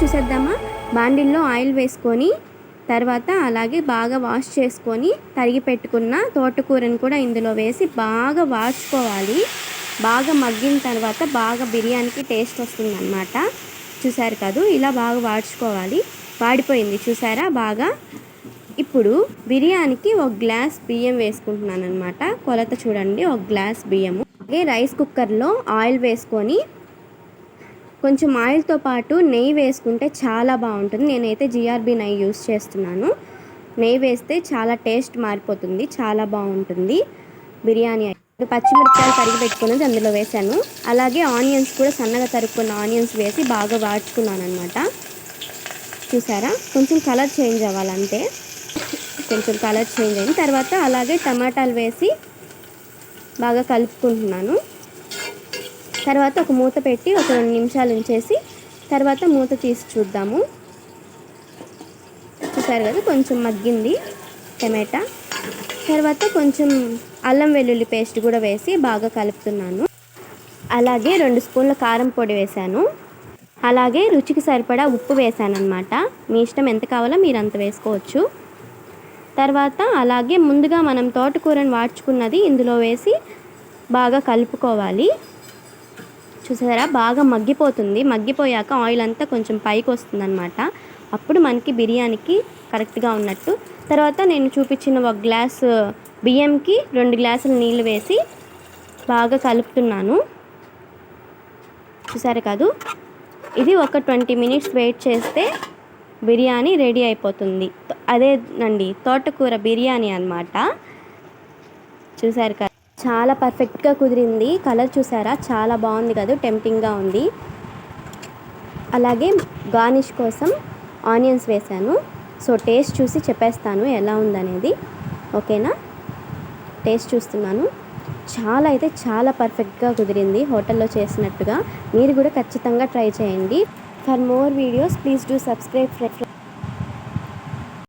చూసేద్దామా? బాండిల్లో ఆయిల్ వేసుకొని తర్వాత అలాగే బాగా వాష్ చేసుకొని తరిగి పెట్టుకున్న తోటకూరని కూడా ఇందులో వేసి బాగా వాడ్చుకోవాలి బాగా మగ్గిన తర్వాత బాగా బిర్యానీకి టేస్ట్ వస్తుందన్నమాట. చూసారు కాదు? ఇలా బాగా వాడ్చుకోవాలి వాడిపోయింది. చూసారా? బాగా. ఇప్పుడు బిర్యానీకి ఒక గ్లాస్ బియ్యం వేసుకుంటున్నాను అనమాట కొలత చూడండి. ఒక గ్లాస్ బియ్యము. అలాగే రైస్ కుక్కర్లో ఆయిల్ వేసుకొని కొంచెం ఆయిల్తో పాటు నెయ్యి వేసుకుంటే చాలా బాగుంటుంది. నేనైతే జిఆర్బి నెయ్యి యూస్ చేస్తున్నాను. నెయ్యి వేస్తే చాలా టేస్ట్ మారిపోతుంది. చాలా బాగుంటుంది. బిర్యానీ అయితే పచ్చిమిరపకాయలు తరిగి పెట్టుకున్నది అందులో వేసాను అలాగే ఆనియన్స్ కూడా సన్నగా తరుక్కున్న ఆనియన్స్ వేసి బాగా వాడుకున్నాను అనమాట చూసారా? కొంచెం కలర్ చేంజ్ అవ్వాలంటే కొంచెం కలర్ చేంజ్ అయిన తర్వాత అలాగే టమాటాలు వేసి బాగా కలుపుకుంటున్నాను. తర్వాత ఒక మూత పెట్టి ఒక రెండు నిమిషాలు ఉంచేసి తర్వాత మూత తీసి చూద్దాము. చూసారు కదా కొంచెం మగ్గింది టమాటా. తర్వాత కొంచెం అల్లం వెల్లుల్లి పేస్ట్ కూడా వేసి బాగా కలుపుతున్నాను. అలాగే రెండు స్పూన్ల కారం పొడి వేశాను. అలాగే రుచికి సరిపడా ఉప్పు వేసాను అనమాట మీ ఇష్టం ఎంత కావాలో మీరు అంత వేసుకోవచ్చు. తర్వాత అలాగే ముందుగా మనం తోటకూరని వాడ్చుకున్నది ఇందులో వేసి బాగా కలుపుకోవాలి. చూసారా? బాగా మగ్గిపోతుంది. మగ్గిపోయాక ఆయిల్ అంతా కొంచెం పైకి వస్తుందన్నమాట. అప్పుడు మనకి బిర్యానీకి కరెక్ట్గా ఉన్నట్టు. తర్వాత నేను చూపించిన ఒక గ్లాస్ బియ్యంకి రెండు గ్లాసులు నీళ్ళు వేసి బాగా కలుపుతున్నాను. చూసారు కాదు? ఇది ఒక ట్వంటీ మినిట్స్ వెయిట్ చేస్తే బిర్యానీ రెడీ అయిపోతుంది. అదేనండి తోటకూర బిర్యానీ అనమాట చూసారు కదా? చాలా పర్ఫెక్ట్గా కుదిరింది. కలర్ చూసారా? చాలా బాగుంది కదా. టెంప్టింగ్గా ఉంది. అలాగే గార్నిష్ కోసం ఆనియన్స్ వేశాను. సో టేస్ట్ చూసి చెప్పేస్తాను ఎలా ఉందనేది. ఓకేనా? టేస్ట్ చూస్తున్నాను. చాలా అయితే చాలా పర్ఫెక్ట్గా కుదిరింది హోటల్లో చేసినట్టుగా. మీరు కూడా ఖచ్చితంగా ట్రై చేయండి. For more videos please do subscribe